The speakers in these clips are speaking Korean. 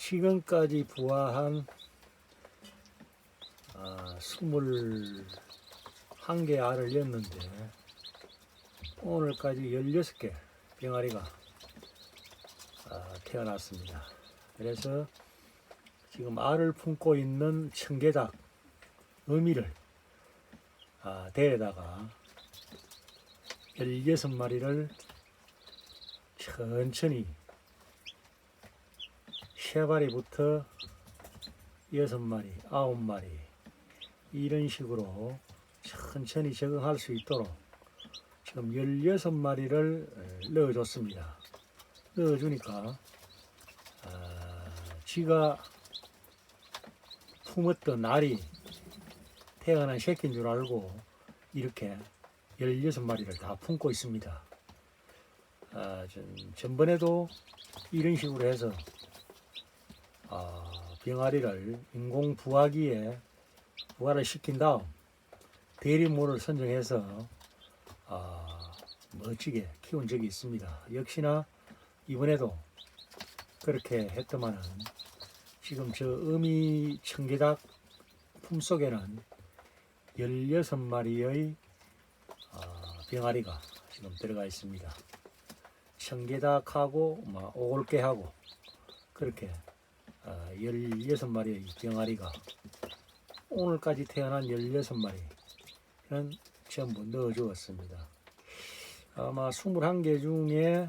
지금까지 부화한 아, 21개 알을 였는데 오늘까지 16개 병아리가 아, 태어났습니다. 그래서 지금 알을 품고 있는 청개닭 어미를 아, 대에다가 16마리를 천천히 세 마리부터 여섯 마리, 아홉 마리 이런 식으로 천천히 적응할 수 있도록 지금 16마리를 넣어줬습니다. 넣어주니까 아, 지가 품었던 알이 태어난 새끼인 줄 알고 이렇게 16마리를 다 품고 있습니다. 아, 전, 전번에도 이런 식으로 해서 아, 병아리를 인공 부화기에 부화를 시킨 다음 대리모를 선정해서 아, 멋지게 키운 적이 있습니다. 역시나 이번에도 그렇게 했더만은 지금 저 어미 청개닭 품속에는 16마리의 아, 병아리가 지금 들어가 있습니다. 청개닭하고 막 오골개하고 그렇게 아, 16마리의 병아리가 오늘까지 태어난 16마리는 전부 넣어 주었습니다. 아마 21개 중에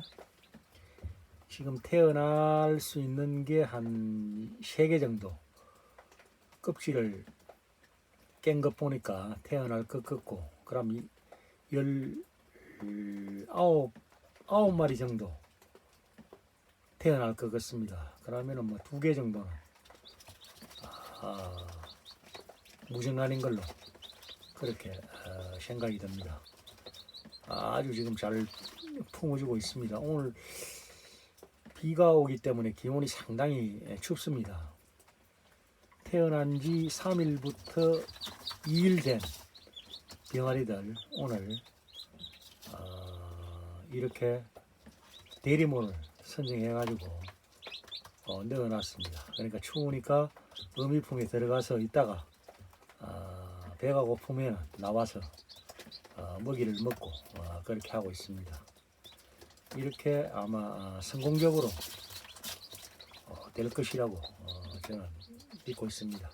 지금 태어날 수 있는 게 한 3개 정도 껍질을 깬 것 보니까 태어날 것 같고 그럼 이열 아홉 아홉 마리 정도 태어날 것 같습니다. 그러면은 뭐 두 개 정도는 아, 무정란인 걸로 그렇게 어, 생각이 듭니다. 아주 지금 잘 품어주고 있습니다. 오늘 비가 오기 때문에 기온이 상당히 춥습니다. 태어난 지 3일부터 2일 된 병아리들 오늘 어, 이렇게 대리모를 선정해가지고 어, 넣어놨습니다. 그러니까 추우니까 어미풍에 들어가서 있다가 어, 배가 고프면 나와서 어, 먹이를 먹고 어, 그렇게 하고 있습니다. 이렇게 아마 어, 성공적으로 어, 될 것이라고 어, 저는 믿고 있습니다.